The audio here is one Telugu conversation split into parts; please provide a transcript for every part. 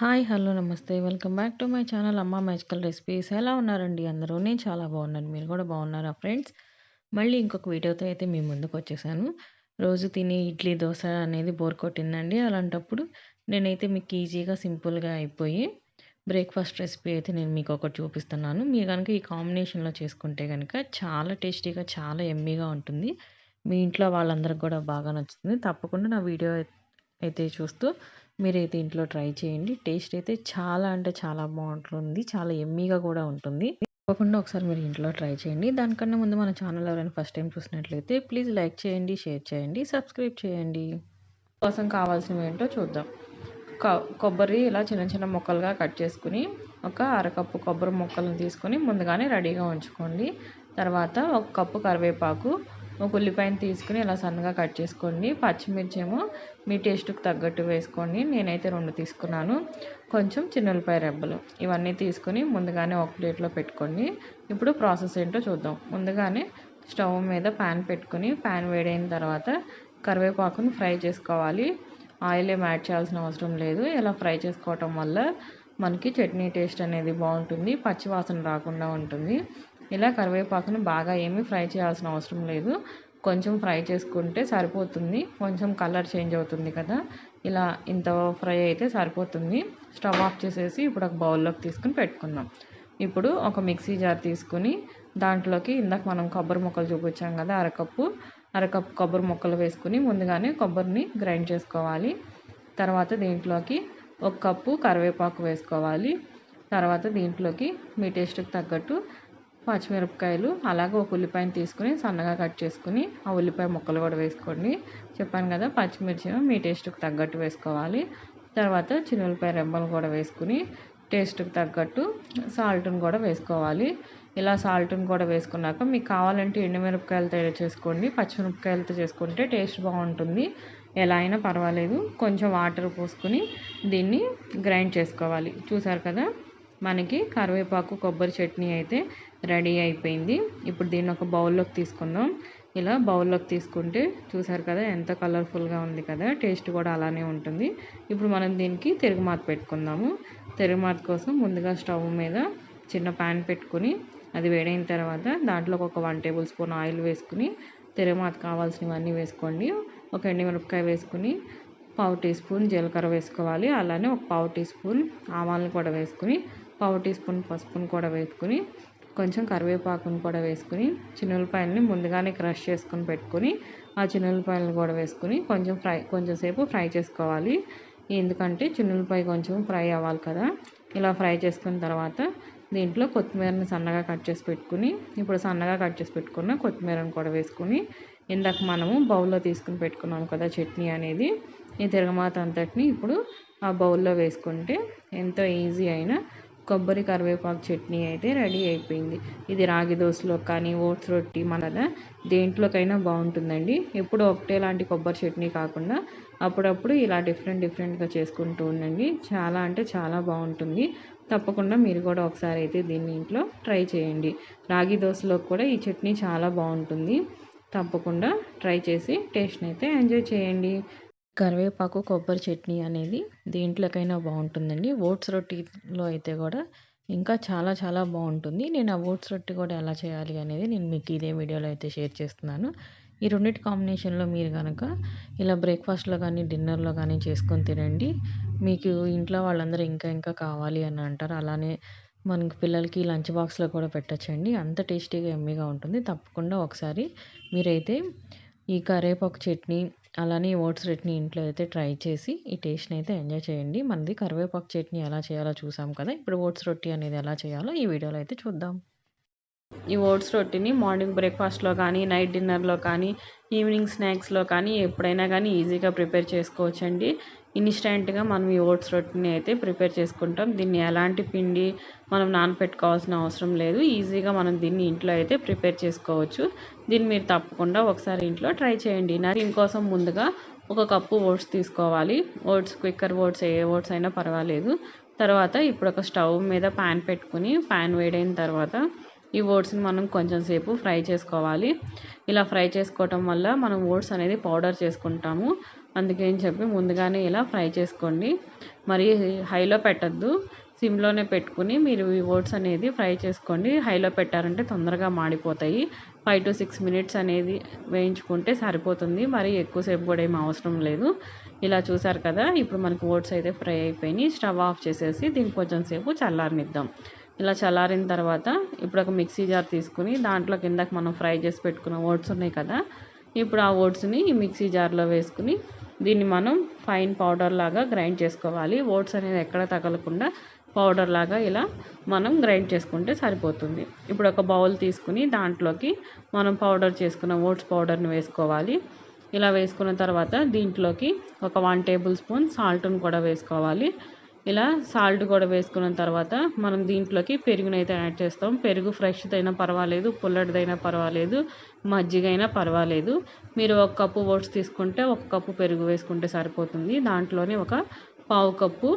హాయ్ హలో నమస్తే. Welcome back to my channel Amma magical recipes. ఎలా ఉన్నారండి అందరూ? నేను చాలా బాగున్నాను. మీరు కూడా బాగున్నారా ఫ్రెండ్స్? మళ్ళీ ఇంకొక వీడియోతో అయితే మీ ముందుకు వచ్చేసాను. రోజు తినే ఇడ్లీ దోశ అనేది బోర్ కొట్టిందండి. అలాంటప్పుడు నేనైతే మీకు ఈజీగా సింపుల్గా అయిపోయి బ్రేక్ఫాస్ట్ రెసిపీ అయితే నేను మీకు ఒకటి చూపిస్తున్నాను. మీరు కనుక ఈ కాంబినేషన్లో చేసుకుంటే కనుక చాలా టేస్టీగా చాలా ఎమ్మీగా ఉంటుంది. మీ ఇంట్లో వాళ్ళందరికి కూడా బాగా నచ్చుతుంది. తప్పకుండా నా వీడియో అయితే చూస్తూ మీరైతే ఇంట్లో ట్రై చేయండి. టేస్ట్ అయితే చాలా అంటే చాలా బాగుంటుంది. చాలా ఎమ్మీగా కూడా ఉంటుంది. తప్పకుండా ఒకసారి మీరు ఇంట్లో ట్రై చేయండి. దానికన్నా ముందు మన ఛానల్ ఎవరైనా ఫస్ట్ టైం చూసినట్లయితే ప్లీజ్ లైక్ చేయండి షేర్ చేయండి సబ్స్క్రైబ్ చేయండి. కోసం కావాల్సినవి ఏంటో చూద్దాం. కొబ్బరి ఇలా చిన్న చిన్న ముక్కలుగా కట్ చేసుకుని ఒక అరకప్పు కొబ్బరి ముక్కలను తీసుకొని ముందుగానే రెడీగా ఉంచుకోండి. తర్వాత ఒక కప్పు కరివేపాకు ఒక ఉల్లిపాయను తీసుకుని ఇలా సన్నగా కట్ చేసుకోండి. పచ్చిమిర్చి ఏమో మీ టేస్ట్కి తగ్గట్టు వేసుకోండి. నేనైతే రెండు తీసుకున్నాను. కొంచెం చిన్న ఉల్లిపాయ రెబ్బలు. ఇవన్నీ తీసుకుని ముందుగానే ఒక ప్లేట్లో పెట్టుకోండి. ఇప్పుడు ప్రాసెస్ ఏంటో చూద్దాం. ముందుగానే స్టవ్ మీద ప్యాన్ పెట్టుకుని ప్యాన్ వేడైన తర్వాత కరివేపాకును ఫ్రై చేసుకోవాలి. ఆయిల్ ఏం యాడ్ చేయాల్సిన అవసరం లేదు. ఇలా ఫ్రై చేసుకోవటం వల్ల మనకి చట్నీ టేస్ట్ అనేది బాగుంటుంది. పచ్చివాసన రాకుండా ఉంటుంది. ఇలా కరివేపాకుని బాగా ఏమీ ఫ్రై చేయాల్సిన అవసరం లేదు. కొంచెం ఫ్రై చేసుకుంటే సరిపోతుంది. కొంచెం కలర్ చేంజ్ అవుతుంది కదా. ఇలా ఇంత ఫ్రై అయితే సరిపోతుంది. స్టవ్ ఆఫ్ చేసేసి ఇప్పుడు ఒక బౌల్లోకి తీసుకుని పెట్టుకుందాం. ఇప్పుడు ఒక మిక్సీ జార్ తీసుకుని దాంట్లోకి ఇందాక మనం కొబ్బరి ముక్కలు చూపించాం కదా అరకప్పు. అరకప్పు కొబ్బరి ముక్కలు వేసుకుని ముందుగానే కొబ్బరిని గ్రైండ్ చేసుకోవాలి. తర్వాత దీంట్లోకి ఒక కప్పు కరివేపాకు వేసుకోవాలి. తర్వాత దీంట్లోకి మీ టేస్ట్కి తగ్గట్టు పచ్చిమిరపకాయలు అలాగే ఒక ఉల్లిపాయను తీసుకుని సన్నగా కట్ చేసుకుని ఆ ఉల్లిపాయ ముక్కలు కూడా వేసుకోండి. చెప్పాను కదా పచ్చిమిర్చి మీ టేస్ట్కి తగ్గట్టు వేసుకోవాలి. తర్వాత చిన్న ఉల్లిపాయ రెమ్మలు కూడా వేసుకుని టేస్ట్కి తగ్గట్టు సాల్ట్ని కూడా వేసుకోవాలి. ఇలా సాల్ట్ని కూడా వేసుకున్నాక మీకు కావాలంటే ఎండుమిరపకాయలతో చేసుకోండి. పచ్చిమిరపకాయలతో చేసుకుంటే టేస్ట్ బాగుంటుంది. ఎలా అయినా పర్వాలేదు. కొంచెం వాటర్ పోసుకుని దీన్ని గ్రైండ్ చేసుకోవాలి. చూసారు కదా మనకి కరివేపాకు కొబ్బరి చట్నీ అయితే రెడీ అయిపోయింది. ఇప్పుడు దీన్ని ఒక బౌల్లోకి తీసుకుందాం. ఇలా బౌల్లోకి తీసుకుంటే చూసారు కదా ఎంత కలర్ఫుల్గా ఉంది కదా టేస్ట్ కూడా అలానే ఉంటుంది. ఇప్పుడు మనం దీనికి తిరుగుమాత పెట్టుకుందాము. తిరుగుమాత కోసం ముందుగా స్టవ్ మీద చిన్న ప్యాన్ పెట్టుకుని అది వేడైన తర్వాత దాంట్లో ఒక వన్ టేబుల్ స్పూన్ ఆయిల్ వేసుకుని తిరుగుమాత కావాల్సినవన్నీ వేసుకోండి. ఒక ఎండుమిరపకాయ వేసుకుని పావు టీ స్పూన్ జీలకర్ర వేసుకోవాలి. అలానే ఒక పావు టీ స్పూన్ ఆవాలను కూడా వేసుకుని పావు టీ స్పూన్ పసుపును కూడా వేసుకుని కొంచెం కరివేపాకును కూడా వేసుకుని చిన్నులపాయలని ముందుగానే క్రష్ చేసుకుని పెట్టుకుని ఆ చిన్నులపాయలను కూడా వేసుకుని కొంచెం ఫ్రై కొంచెం సేపు ఫ్రై చేసుకోవాలి. ఎందుకంటే చిన్నులపాయ కొంచెం ఫ్రై అవ్వాలి కదా. ఇలా ఫ్రై చేసుకున్న తర్వాత దీంట్లో కొత్తిమీరని సన్నగా కట్ చేసి పెట్టుకుని ఇప్పుడు సన్నగా కట్ చేసి పెట్టుకున్న కొత్తిమీరని కూడా వేసుకుని ఇందాక మనము బౌల్లో తీసుకుని పెట్టుకున్నాం కదా చట్నీ అనేది ఈ తిరగమాత అంతటిని ఇప్పుడు ఆ బౌల్లో వేసుకుంటే ఎంతో ఈజీ అయినా కొబ్బరి కరివేపాకు చట్నీ అయితే రెడీ అయిపోయింది. ఇది రాగి దోశలో కానీ ఓట్స్ రొట్టి మన దేంట్లోకైనా బాగుంటుందండి. ఎప్పుడు ఒకటే లాంటి కొబ్బరి చట్నీ కాకుండా అప్పుడప్పుడు ఇలా డిఫరెంట్ డిఫరెంట్గా చేసుకుంటూ ఉండండి. చాలా అంటే చాలా బాగుంటుంది. తప్పకుండా మీరు కూడా ఒకసారి అయితే దీన్ని ఇంట్లో ట్రై చేయండి. రాగి దోశలో కూడా ఈ చట్నీ చాలా బాగుంటుంది. తప్పకుండా ట్రై చేసి టేస్ట్ని అయితే ఎంజాయ్ చేయండి. కరివేపాకు కొబ్బరి చట్నీ అనేది దేంట్లోకైనా బాగుంటుందండి. ఓట్స్ రొట్టిలో అయితే కూడా ఇంకా చాలా చాలా బాగుంటుంది. నేను ఆ ఓట్స్ రొట్టి కూడా ఎలా చేయాలి అనేది నేను మీకు ఇదే వీడియోలో అయితే షేర్ చేస్తున్నాను. ఈ రెండింటి కాంబినేషన్లో మీరు కనుక ఇలా బ్రేక్ఫాస్ట్లో కానీ డిన్నర్లో కానీ చేసుకొని తినండి. మీకు ఇంట్లో వాళ్ళందరూ ఇంకా ఇంకా కావాలి అని అంటారు. అలానే మనకి పిల్లలకి లంచ్ బాక్స్లో కూడా పెట్టచ్చండి. అంత టేస్టీగా ఎమ్మీగా ఉంటుంది. తప్పకుండా ఒకసారి మీరైతే ఈ కరివేపాకు చట్నీ అలానే ఓట్స్ చట్నీ ఇంట్లో అయితే ట్రై చేసి ఈ టేస్ట్ని అయితే ఎంజాయ్ చేయండి. మనది కరివేపాకు చట్నీ ఎలా చేయాలో చూసాం కదా. ఇప్పుడు ఓట్స్ రొట్టి అనేది ఎలా చేయాలో ఈ వీడియోలో అయితే చూద్దాం. ఈ ఓట్స్ రొట్టిని మార్నింగ్ బ్రేక్ఫాస్ట్లో కానీ నైట్ డిన్నర్లో కానీ ఈవినింగ్ స్నాక్స్లో కానీ ఎప్పుడైనా కానీ ఈజీగా ప్రిపేర్ చేసుకోవచ్చండి. ఇన్స్టెంట్గా మనం ఈ ఓట్స్ రొట్టిని అయితే ప్రిపేర్ చేసుకుంటాం. దీన్ని ఎలాంటి పిండి మనం నానపెట్టుకోవాల్సిన అవసరం లేదు. ఈజీగా మనం దీన్ని ఇంట్లో అయితే ప్రిపేర్ చేసుకోవచ్చు. దీన్ని మీరు తప్పకుండా ఒకసారి ఇంట్లో ట్రై చేయండి. నా దీనికోసం ముందుగా ఒక కప్పు ఓట్స్ తీసుకోవాలి. ఓట్స్ క్విక్కర్ ఓట్స్ ఏ ఓట్స్ అయినా పర్వాలేదు. తర్వాత ఇప్పుడు ఒక స్టవ్ మీద ప్యాన్ పెట్టుకుని ప్యాన్ వేడైన తర్వాత ఈ ఓట్స్ని మనం కొంచెం సేపు ఫ్రై చేసుకోవాలి. ఇలా ఫ్రై చేసుకోవటం వల్ల మనం ఓట్స్ అనేది పౌడర్ చేసుకుంటాము. అందుకని చెప్పి ముందుగానే ఇలా ఫ్రై చేసుకోండి. మరి హైలో పెట్టద్దు. సిమ్లోనే పెట్టుకుని మీరు ఈ ఓట్స్ అనేది ఫ్రై చేసుకోండి. హైలో పెట్టారంటే తొందరగా మాడిపోతాయి. ఫైవ్ టు సిక్స్ మినిట్స్ అనేది వేయించుకుంటే సరిపోతుంది. మరి ఎక్కువసేపు కూడా ఏం అవసరం లేదు. ఇలా చూసారు కదా ఇప్పుడు మనకు ఓట్స్ అయితే ఫ్రై అయిపోయినాయి. స్టవ్ ఆఫ్ చేసేసి దీన్ని కొంచెం సేపు చల్లారనిద్దాం. ఇలా చల్లారిన తర్వాత ఇప్పుడు ఒక మిక్సీ జార్ తీసుకుని దాంట్లో కిందకి మనం ఫ్రై చేసి పెట్టుకున్న ఓట్స్ ఉన్నాయి కదా ఇప్పుడు ఆ ఓట్స్ని ఈ మిక్సీ జార్లో వేసుకుని దీన్ని మనం ఫైన్ పౌడర్ లాగా గ్రైండ్ చేసుకోవాలి. ఓట్స్ అనేది ఎక్కడ తగలకుండా పౌడర్ లాగా ఇలా మనం గ్రైండ్ చేసుకుంటే సరిపోతుంది. ఇప్పుడు ఒక బౌల్ తీసుకుని దాంట్లోకి మనం పౌడర్ చేసుకున్న ఓట్స్ పౌడర్ని వేసుకోవాలి. ఇలా వేసుకున్న తర్వాత దీంట్లోకి ఒక వన్ టేబుల్ స్పూన్ సాల్ట్ని కూడా వేసుకోవాలి. ఇలా సాల్ట్ కూడా వేసుకున్న తర్వాత మనం దీంట్లోకి పెరుగునైతే యాడ్ చేస్తాం. పెరుగు ఫ్రెష్దైనా పర్వాలేదు పుల్లటిదైనా పర్వాలేదు మజ్జిగ అయినా పర్వాలేదు. మీరు ఒక కప్పు ఓట్స్ తీసుకుంటే ఒక కప్పు పెరుగు వేసుకుంటే సరిపోతుంది. దాంట్లోనే ఒక పావు కప్పు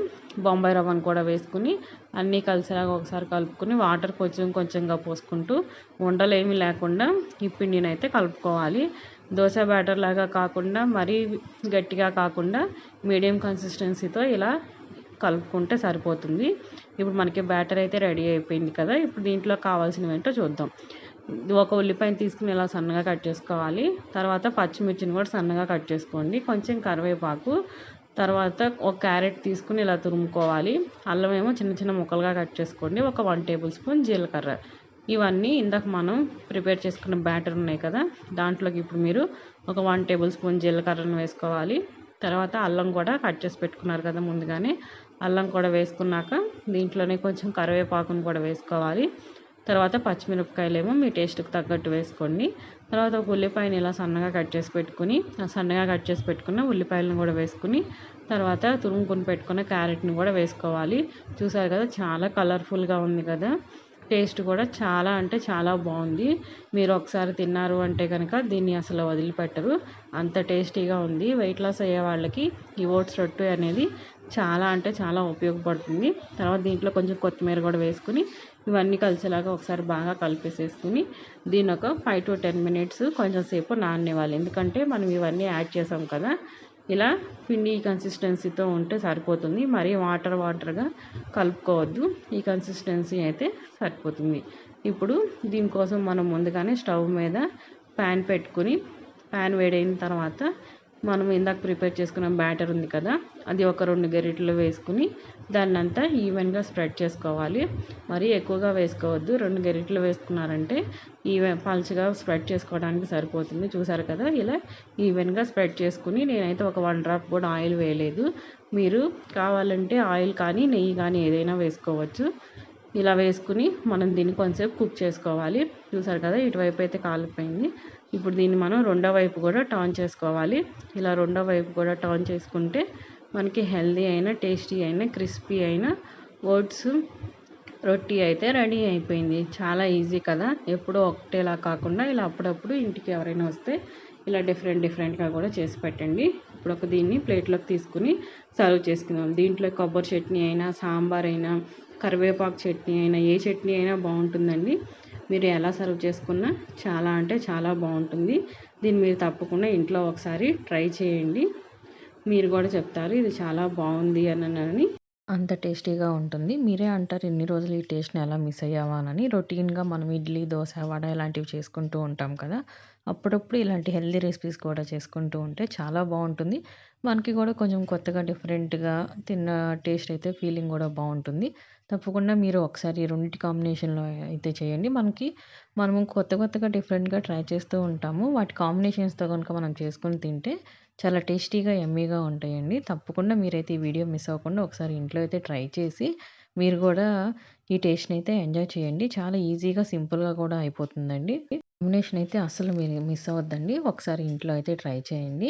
బొంబాయి రవ్వను కూడా వేసుకుని అన్నీ కలిసేలాగా ఒకసారి కలుపుకొని వాటర్ కొంచెం కొంచెంగా పోసుకుంటూ ఉండలేమి లేకుండా ఈ పిండిని అయితే కలుపుకోవాలి. దోశ బ్యాటర్ లాగా కాకుండా మరీ గట్టిగా కాకుండా మీడియం కన్సిస్టెన్సీతో ఇలా కలుపుకుంటే సరిపోతుంది. ఇప్పుడు మనకి బ్యాటర్ అయితే రెడీ అయిపోయింది కదా ఇప్పుడు దీంట్లో కావాల్సినవి ఏంటో చూద్దాం. ఒక ఉల్లిపాయని తీసుకుని ఇలా సన్నగా కట్ చేసుకోవాలి. తర్వాత పచ్చిమిర్చిని కూడా సన్నగా కట్ చేసుకోండి. కొంచెం కరివేపాకు తర్వాత ఒక క్యారెట్ తీసుకుని ఇలా తురుముకోవాలి. అల్లం ఏమో చిన్న చిన్న ముక్కలుగా కట్ చేసుకోండి. ఒక వన్ టేబుల్ స్పూన్ జీలకర్ర. ఇవన్నీ ఇందాక మనం ప్రిపేర్ చేసుకున్న బ్యాటర్ ఉన్నాయి కదా దాంట్లోకి ఇప్పుడు మీరు ఒక వన్ టేబుల్ స్పూన్ జీలకర్రను వేసుకోవాలి. తర్వాత అల్లం కూడా కట్ చేసి పెట్టుకున్నారు కదా ముందుగానే. అల్లం కూడా వేసుకున్నాక దీంట్లోనే కొంచెం కరివేపాకును కూడా వేసుకోవాలి. తర్వాత పచ్చిమిరపకాయలు ఏమో మీ టేస్ట్కి తగ్గట్టు వేసుకోండి. తర్వాత ఒక ఉల్లిపాయని ఇలా సన్నగా కట్ చేసి పెట్టుకుని సన్నగా కట్ చేసి పెట్టుకున్న ఉల్లిపాయలను కూడా వేసుకుని తర్వాత తురుముకుని పెట్టుకున్న క్యారెట్ని కూడా వేసుకోవాలి. చూసారు కదా చాలా కలర్ఫుల్గా ఉంది కదా. టేస్ట్ కూడా చాలా అంటే చాలా బాగుంది. మీరు ఒకసారి తిన్నారు అంటే కనుక దీన్ని అసలు వదిలిపెట్టరు. అంత టేస్టీగా ఉంది. వెయిట్ లాస్ అయ్యే వాళ్ళకి ఈ ఓట్స్ రొట్టె అనేది చాలా అంటే చాలా ఉపయోగపడుతుంది. తర్వాత దీంట్లో కొంచెం కొత్తిమీర కూడా వేసుకుని ఇవన్నీ కలిసేలాగా ఒకసారి బాగా కలిపేసేసుకుని దీని ఒక ఫైవ్ టు టెన్ మినిట్స్ కొంచెం సేపు నాననివ్వాలి. ఎందుకంటే మనం ఇవన్నీ యాడ్ చేసాం కదా ఇలా పిండి కన్సిస్టెన్సీతో ఉంటే సరిపోతుంది. మరీ వాటర్ వాటర్గా కలుపుకోవద్దు. ఈ కన్సిస్టెన్సీ అయితే సరిపోతుంది. ఇప్పుడు దీనికోసం మనం ముందుగానే స్టవ్ మీద ప్యాన్ పెట్టుకుని ప్యాన్ వేడైన తర్వాత మనం ఇందాక ప్రిపేర్ చేసుకున్న బ్యాటర్ ఉంది కదా అది ఒక రెండు గరిటెలు వేసుకుని దాన్ని అంతా ఈవెన్గా స్ప్రెడ్ చేసుకోవాలి. మరీ ఎక్కువగా వేసుకోవద్దు. రెండు గరిటెలు వేసుకున్నారంటే ఈవెన్ పల్చగా స్ప్రెడ్ చేసుకోవడానికి సరిపోతుంది. చూసారు కదా ఇలా ఈవెన్గా స్ప్రెడ్ చేసుకుని నేనైతే ఒక వన్ డ్రాప్ కూడా ఆయిల్ వేయలేదు. మీరు కావాలంటే ఆయిల్ కానీ నెయ్యి కానీ ఏదైనా వేసుకోవచ్చు. ఇలా వేసుకుని మనం దీన్ని కొంచెంసేపు కుక్ చేసుకోవాలి. చూసారు కదా ఇటువైపు అయితే కాలిపోయింది. ఇప్పుడు దీన్ని మనం రెండో వైపు కూడా టర్న్ చేసుకోవాలి. ఇలా రెండో వైపు కూడా టర్న్ చేసుకుంటే మనకి హెల్దీ అయిన టేస్టీ అయిన క్రిస్పీ అయిన ఓట్స్ రొట్టి అయితే రెడీ అయిపోయింది. చాలా ఈజీ కదా. ఎప్పుడూ ఒకటేలా కాకుండా ఇలా అప్పుడప్పుడు ఇంటికి ఎవరైనా వస్తే ఇలా డిఫరెంట్ డిఫరెంట్గా కూడా చేసి పెట్టండి. ఇప్పుడు ఒక దీన్ని ప్లేట్లోకి తీసుకుని సర్వ్ చేసుకుందాం. దీంట్లో కొబ్బరి చట్నీ అయినా సాంబార్ అయినా కరివేపాకు చట్నీ అయినా ఏ చట్నీ అయినా బాగుంటుందండి. మీరు ఎలా సర్వ్ చేసుకున్నా చాలా అంటే చాలా బాగుంటుంది. దీన్ని మీరు తప్పకుండా ఇంట్లో ఒకసారి ట్రై చేయండి. మీరు కూడా చెప్తారు ఇది చాలా బాగుంది అని అంత టేస్టీగా ఉంటుంది. మీరే అంటారు ఎన్ని రోజులు ఈ టేస్ట్ని ఎలా మిస్ అయ్యావా అని. రొటీన్గా మనం ఇడ్లీ దోశ వడ ఇలాంటివి చేసుకుంటూ ఉంటాం కదా. అప్పుడప్పుడు ఇలాంటి హెల్దీ రెసిపీస్ కూడా చేసుకుంటూ ఉంటే చాలా బాగుంటుంది. మనకి కూడా కొంచెం కొత్తగా డిఫరెంట్గా తిన్న టేస్ట్ అయితే ఫీలింగ్ కూడా బాగుంటుంది. తప్పకుండా మీరు ఒకసారి రెండింటి కాంబినేషన్లో అయితే చేయండి. మనకి మనము కొత్త కొత్తగా డిఫరెంట్గా ట్రై చేస్తూ ఉంటాము. వాటి కాంబినేషన్స్తో కనుక మనం చేసుకొని తింటే చాలా టేస్టీగా ఎమ్మీగా ఉంటాయండి. తప్పకుండా మీరైతే ఈ వీడియో మిస్ అవ్వకుండా ఒకసారి ఇంట్లో అయితే ట్రై చేసి మీరు కూడా ఈ టేస్ట్ని అయితే ఎంజాయ్ చేయండి. చాలా ఈజీగా సింపుల్గా కూడా అయిపోతుందండి. కాంబినేషన్ అయితే అసలు మీరు మిస్ అవ్వద్దండి. ఒకసారి ఇంట్లో అయితే ట్రై చేయండి.